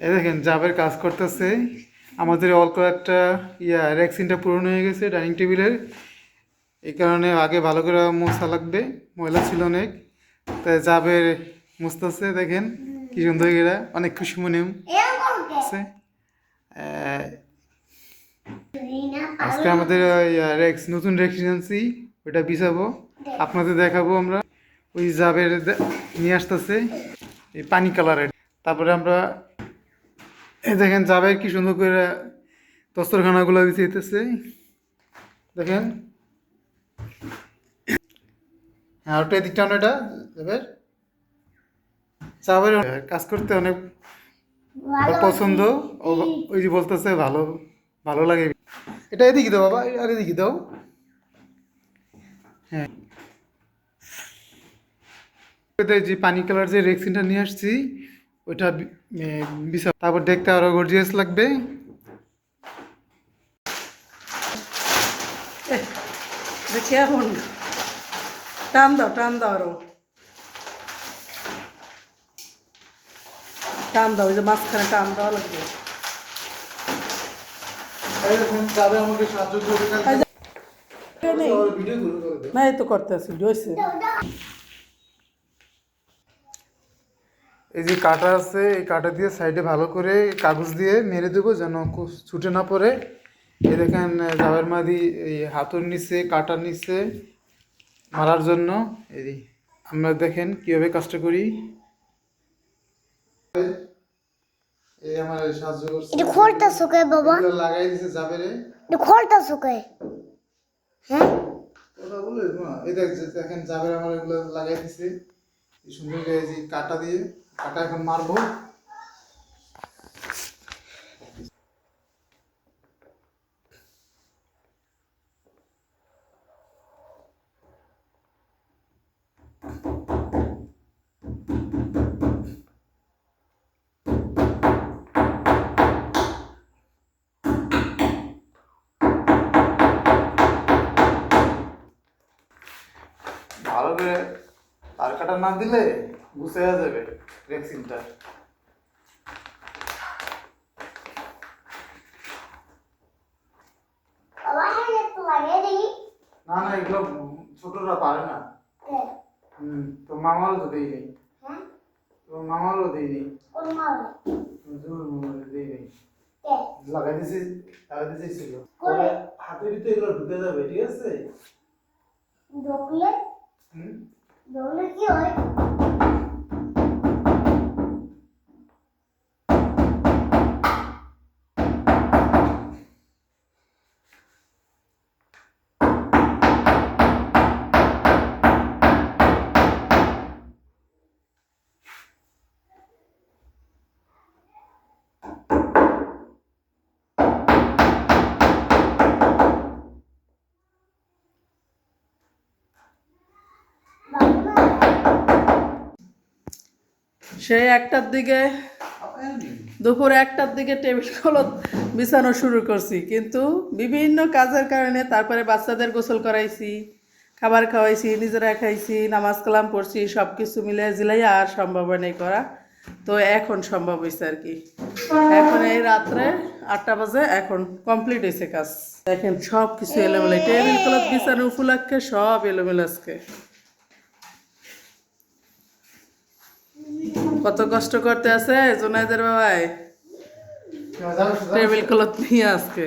এই দেখেন জাবের কাজ করতেছে। আমাদের অল্প একটা ইয়া র্যাক্সিনটা পুরনো হয়ে গেছে ডাইনিং টেবিলের। এই কারণে আগে ভালো করে মোছা লাগবে ময়লা ছিল অনেক। তাই জাবের মুছতেছে দেখেন কি সুন্দর এরা অনেক খুশি মনে আছে। আজকে আমাদের রেক্স নতুন রেক্স আনছি ওটা বিছাবো আপনাদের দেখাবো আমরা। ওই জাবের নিয়ে আসতেছে এই পানি কালারের। তারপরে আমরা এই দেখেন জাবের কি সুন্দর করে দস্তরখানাগুলো বিছিয়েতেছে দেখেন। হ্যাঁ ওটা এদিকটা না এটা জাবের। জাবের কাজ করতে অনেক পছন্দ। ওই যে বলতেছে ভালো ভালো লাগে। এটা এদিকে দাও বাবা আর এদিকে দাও। হ্যাঁ। যে পানি কালার যে রেক্সিনটা নিয়ে আসছি ওইটা বি- এ, বিছা তারপর দেখতে আরও গর্জিয়াস লাগবে দেখি এখন টান দাও টান দাও আরও টান দাও ওই যে মাঝখানে টান দেওয়া লাগবে না এই তো করতে আছি হয়েছে এই যে কাটা আছে এই কাটা দিয়ে সাইডে ভালো করে কাগজ দিয়ে মেরে দেবো যেন ছুটে না পড়ে। এই দেখেন জাবের মাদি এই হাতুর নিচে কাটার নিচে মারার জন্য। এই আমরা দেখেন কীভাবে কাজটা করি। এই আমার সাহায্য করছে। এটা বাবা। লাগাই দিছে জাবেরে। এটা কে হ্যাঁ? কথা বলে এই দেখ দেখেন জাবের আমার এগুলো লাগাই দিছে। সুন্দর করে কাটা দিয়ে। কাটা এখন মারবো। ভালো করে তার কাটা না দিলে গুছে যাবে ভ্যাকসিনটা। হ্যাঁ না না এগুলো ছোটরা পারে না। হুম তো মামারও তো দেই নেই। হ্যাঁ? তো মামারও দেই নেই। জোর মামারও দেই নেই। লাগাই দিছি লাগাই দিছি ছিল হাতের ভিতরে এগুলো ঢুকে যাবে ঠিক আছে? ডকলে হুম? ডকলে কি হয় বাবা সেই একটার দিকে দুপুর একটার দিকে টেবিল কলত বিছানো শুরু করছি। কিন্তু বিভিন্ন কাজের কারণে তারপরে বাচ্চাদের গোসল করাইছি, খাবার খাওয়াইছি, নিজেরা খাইছি, নামাজ কালাম পড়ছি সব কিছু মিলে জিলাই আর সম্ভব নাই করা। তো এখন সম্ভব হয়েছে আর কি। এখন এই রাত্রে আটটা বাজে, এখন কমপ্লিট হয়েছে কাজ। দেখেন সব কিছু এলোমেলো টেবিল কলত বিছানো উপলক্ষে সব এলোমেলো আজকে। কত কষ্ট করতে আছে জোনাইদের বাবাই। টেবিল ক্লথ নিয়ে আজকে।